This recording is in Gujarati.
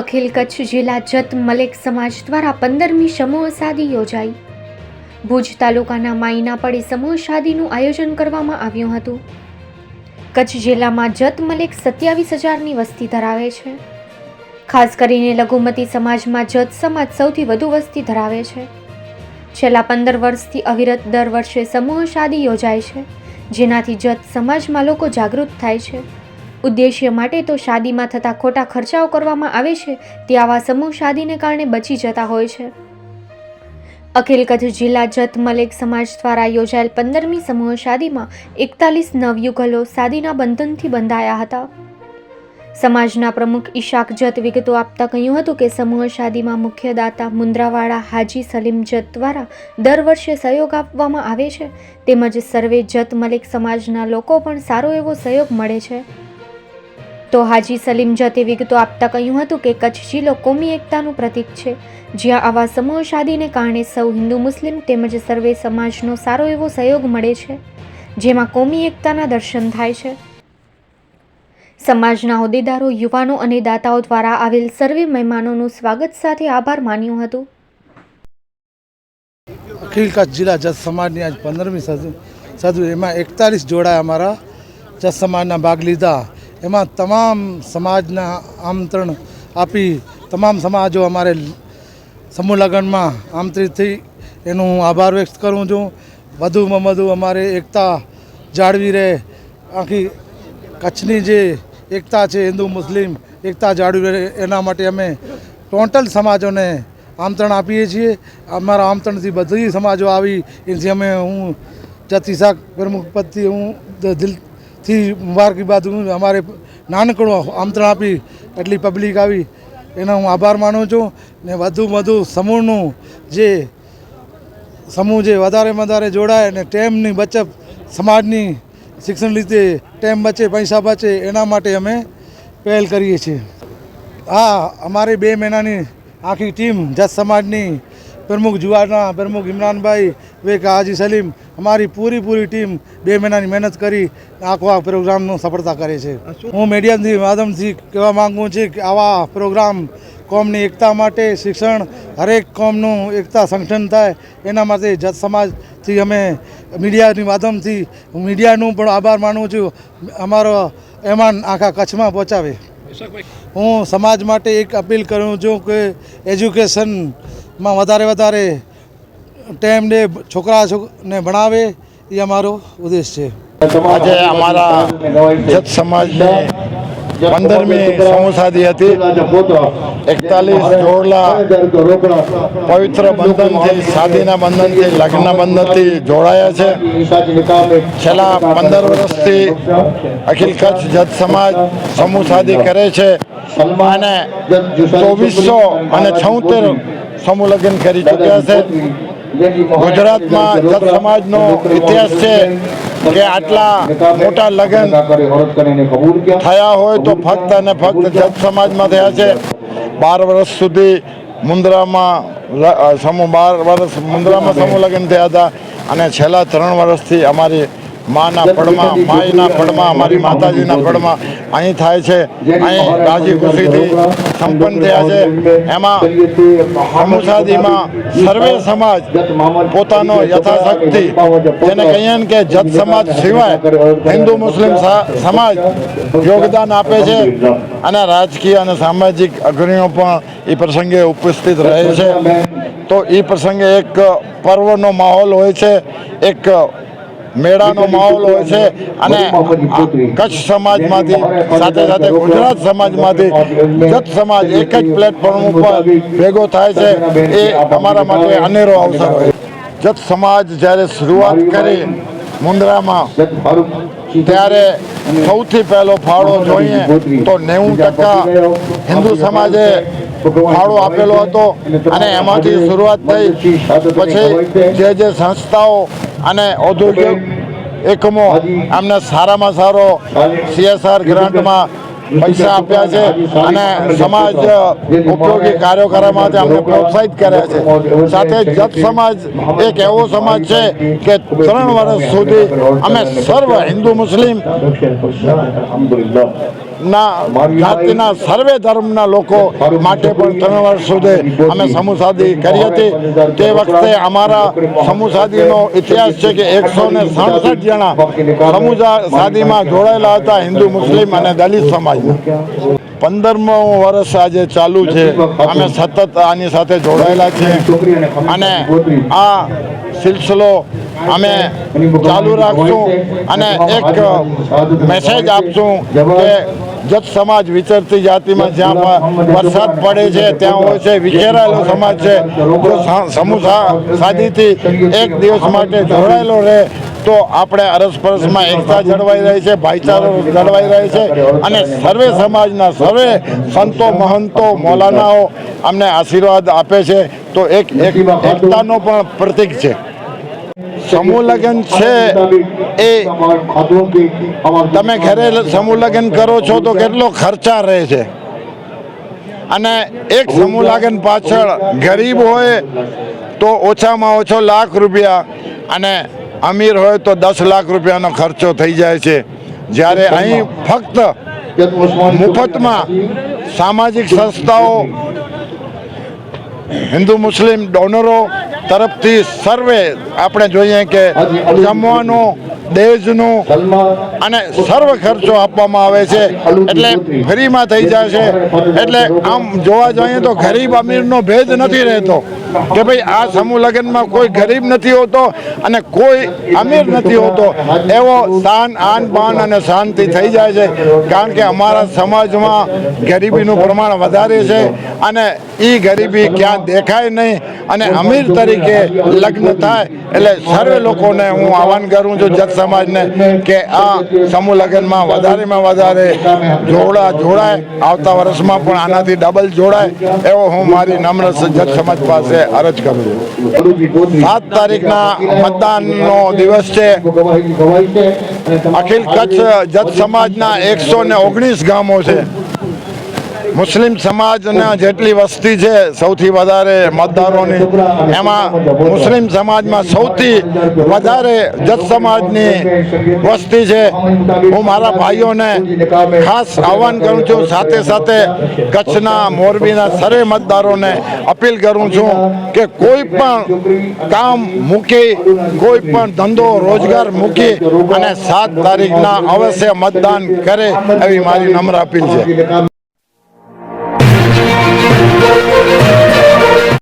અખિલ કચ્છ જિલ્લા જત મલેક સમાજ દ્વારા પંદરમી સમૂહ શાદી યોજાઈ. ભુજ તાલુકાના માઈના સમૂહ શાદીનું આયોજન કરવામાં આવ્યું હતું. કચ્છ જિલ્લામાં જત મલેક સત્યાવીસ હજારની વસ્તી ધરાવે છે. ખાસ કરીને લઘુમતી સમાજમાં જત સમાજ સૌથી વધુ વસ્તી ધરાવે છે. છેલ્લા પંદર વર્ષથી અવિરત દર વર્ષે સમૂહ શાદી યોજાય છે, જેનાથી જત સમાજમાં લોકો જાગૃત થાય છે. ઉદ્દેશ્ય માટે તો શાદીમાં થતા ખોટા ખર્ચાઓ કરવામાં આવે છે, તે આવા સમૂહ શાદીને કારણે બચી જતા હોય છે. અખિલ કચ્છ જિલ્લા જત મલેક સમાજ દ્વારા યોજાયેલ પંદરમી સમૂહ શાદીમાં એકતાલીસ નવયુગલો શાદીના બંધનથી બંધાયા હતા. સમાજના પ્રમુખ ઈશાક જત વિગતો આપતા કહ્યું હતું કે સમૂહ શાદીમાં મુખ્ય દાતા મુન્દ્રાવાળા હાજી સલીમ જત દ્વારા દર વર્ષે સહયોગ આપવામાં આવે છે, તેમજ સર્વે જત મલિક સમાજના લોકો પણ સારો એવો સહયોગ મળે છે. તો હાજી સલીમ જતે વિગતો આપતા કહ્યું હતું કે કચ્છ જિલ્લો કોમી એકતાનું પ્રતીક છે. જ્યાં આવા સમૂહ શાદીને કારણે સૌ હિન્દુ મુસ્લિમ તેમજ સર્વે સમાજનો સારો એવો સહયોગ મળે છે, જેમાં કોમી એકતાના દર્શન થાય છે. સમાજના હોદ્દેદારો, યુવાનો અને દાતાઓ દ્વારા આવેલ સર્વે મહેમાનોનું સ્વાગત સાથે આભાર માન્યું હતું. અખિલ કચ્છ જિલ્લા જજ સમાજની આજ પંદરમી સદુ એમાં એકતાલીસ જોડાએ અમારા જજ સમાજના ભાગ લીધા. એમાં તમામ સમાજના આમંત્રણ આપી તમામ સમાજો અમારે સમૂહ લગ્નમાં આમંત્રિત થઈ એનું હું આભાર વ્યક્ત કરું છું. વધુમાં વધુ અમારે એકતા જાળવી રહે. આખી કચ્છની જે એકતા છે, હિન્દુ, મુસ્લિમ એકતા જાળવી રહે એના માટે અમે ટોટલ સમાજોને આમંત્રણ આપીએ છીએ. અમારા આમંત્રણથી બધી સમાજો આવી એથી અમે હું જતીશાક પ્રમુખ પદથી હું દ- દિલથી મુબારકીબાદ હું અમારે નાનકડું આમંત્રણ આપી, એટલી પબ્લિક આવી. એનો હું આભાર માનું છું ને વધુ વધુ સમૂહનું જે સમૂહ જે વધારે વધારે જોડાય અને ટેમની બચત સમાજની શિક્ષણ રીતે ટેમ બચે, પૈસા બચે, એના માટે અમે પહેલ કરીએ છીએ. હા અમારી બે મહિનાની આખી ટીમ જજ સમાજની પ્રમુખ જુવારના પ્રમુખ ઇમરાનભાઈ વેક હાજી સલીમ અમારી પૂરી પૂરી ટીમ બે મહિનાની મહેનત કરી આખો આ પ્રોગ્રામનું સફળતા કરે છે. હું મીડિયાથી માધ્યમથી કહેવા માગું છું કે આવા પ્રોગ્રામ કોમની એકતા માટે શિક્ષણ હરેક કોમનું એકતા સંગઠન થાય એના માટે જત સમાજથી અમે મીડિયાની માધ્યમથી હું મીડિયાનું પણ આભાર માનું છું. અમારો એમાન આખા કચ્છમાં પહોંચાવે. હું સમાજ માટે એક અપીલ કરું છું કે એજ્યુકેશનમાં વધારે વધારે ટાઈમ ડે છોકરા ને ભણાવે, એ અમારો ઉદ્દેશ છે. આજે અમારા જત સમાજની પંદરમી સંવસાદી હતી. એકતાલીસ જોડલા પવિત્ર બંધનથી, સાદીના બંધનથી લગ્ન બંધનથી જોડાયા છે. છેલ્લા પંદર વર્ષથી અખિલ કચ્છ જત સમાજ સમૂહ શાદી કરે છે અને ચોવીસો અને છોતેર સમૂહ લગ્ન કરી ચૂક્યા છે. ગુજરાતમાં જત સમાજનો ઇતિહાસ છે કે આટલા મોટા લગ્ન થયા હોય તો ફક્ત અને ફક્ત જત સમાજમાં થયા છે. બાર વર્ષ સુધી મુન્દ્રામાં સમૂહ, બાર વર્ષ મુન્દ્રામાં સમૂહ લગ્ન થયા હતા અને છેલ્લા ત્રણ વર્ષથી અમારી માના પડમાં માયના પડમાં અમારી માતાજીના પડમાં અહીં થાય છે. અહીં રાજી ખુશીથી સંપન્ન થયા છે. એમાં સમૂહસાદીમાં સર્વે સમાજ પોતાનો યથાશક્તિ જેને કહીએ ને કે જત સમાજ સિવાય હિન્દુ મુસ્લિમ સમાજ યોગદાન આપે છે. અને રાજકીય અને સામાજિક અગ્રણીઓ પણ એ પ્રસંગે ઉપસ્થિત રહે છે. તો એ પ્રસંગે એક પર્વનો માહોલ હોય છે. એક મેળાનો માહોલ હોય છે અને કચ્છ સમાજમાંથી સાથે સાથે ગુજરાત સમાજમાંથી જત સમાજ એક જ પ્લેટફોર્મ ઉપર ભેગો થાય છે. એ અમારા માટે અનેરો અવસર હોય જત સમાજ જ્યારે શરૂઆત કરી મુન્દ્રામાં ત્યારે સૌથી પહેલો ફાળો જોઈએ તો નેવું ટકા હિન્દુ સમાજે ફાળો આપેલો હતો અને એમાંથી શરૂઆત થઈ. પછી જે જે સંસ્થાઓ અને ઔદ્યોગિક એકમો અમને સારામાં સારો સીએસઆર ગ્રાન્ટમાં પૈસા આપ્યા છે અને સમાજ ઉપયોગી કાર્યો કરવા અમને પ્રોત્સાહિત કર્યા છે. સાથે જત સમાજ એક એવો સમાજ છે કે ત્રણ વર્ષ સુધી અમે સર્વ હિન્દુ મુસ્લિમ ના જાતિના સર્વે ધર્મના લોકો માટે પણ ત્રણ વર્ષ સુધી અમે સમૂહ સાદી કરી હતી. તે વખતે અમારા સમૂહ સાદીનો ઇતિહાસ છે કે એકસો ને સડસઠ જણા સમૂહ સાદીમાં જોડાયેલા હતા હિન્દુ મુસ્લિમ અને દલિત સમાજના પંદરમો વર્ષ આજે ચાલુ છે. અમે સતત આની સાથે જોડાયેલા છીએ. અને આ સિલસિલો અમે ચાલુ રાખશું અને એક મેસેજ આપશું કે જત સમાજ વિચરતી જાતિમાં જ્યાં વરસાદ પડે છે, ત્યાં હોય છે, વિખેરાયેલો સમાજ છે, જો સમૂહ સાદીથી એક દિવસ માટે જોડાયેલો રહે, તો આપણે અરસપરસમાં એકતા જળવાઈ રહી છે, ભાઈચારો જળવાઈ રહે છે અને સર્વે સમાજના સર્વે સંતો, મહંતો, મૌલાનાઓ અમને આશીર્વાદ આપે છે. તો એક એક એકતાનો પણ પ્રતીક છે. સમૂહ લગ્ન છે એ તમે ઘરે સમૂહ લગ્ન કરો છો તો કેટલો ખર્ચા રહે છે? અને એક સમૂહ લગ્ન પાછળ ગરીબ હોય તો ઓછામાં ઓછો લાખ રૂપિયા અને અમીર હોય તો દસ લાખ રૂપિયાનો ખર્ચો થઈ જાય છે. જ્યારે અહીં ફક્ત મફતમાં સામાજિક સંસ્થાઓ, હિન્દુ મુસ્લિમ ડોનરો તરફથી સર્વે આપણે જોઈએ કે જમવાનું, દહેજનું અને સર્વ ખર્ચો આપવામાં આવે છે. એટલે ફ્રીમાં થઈ જાય છે એટલે આમ જોવા જઈએ તો ગરીબ અમીરનો ભેદ નથી રહેતો કે ભાઈ આ સમૂહ લગ્નમાં કોઈ ગરીબ નથી હોતો અને કોઈ અમીર નથી હોતો. એવો તાન આન, બાન અને શાંતિ થઈ જાય છે. કારણ કે અમારા સમાજમાં ગરીબીનું પ્રમાણ વધારે છે અને એ ગરીબી ક્યાં દેખાય નહીં અને અમીર તરીકે લગ્ન થાય એટલે સર્વે લોકોને હું આહવાન કરું છું જત સમાજને કે આ સમૂહ લગ્નમાં વધારેમાં વધારે જોડા જોડાય. આવતા વર્ષમાં પણ આનાથી ડબલ જોડાય. એવો હું મારી નમ્ર જત સમાજ પાસે અરજ કરું છું. સાત તારીખના મતદાનનો દિવસ છે. અખિલ કચ્છ જત સમાજના એકસો ને ઓગણીસ ગામો છે. મુસ્લિમ સમાજના જેટલી વસ્તી છે, સૌથી વધારે મતદારોની, એમાં મુસ્લિમ સમાજમાં સૌથી વધારે જત સમાજની વસ્તી છે. હું મારા ભાઈઓને ખાસ આહવાન કરું છું, સાથે સાથે કચ્છના મોરબીના સરે મતદારોને અપીલ કરું છું કે કોઈ પણ કામ મૂકી, કોઈ પણ ધંધો, રોજગાર મૂકી અને સાત તારીખના અવશ્ય મતદાન કરે એવી મારી નમ્ર અપીલ છે.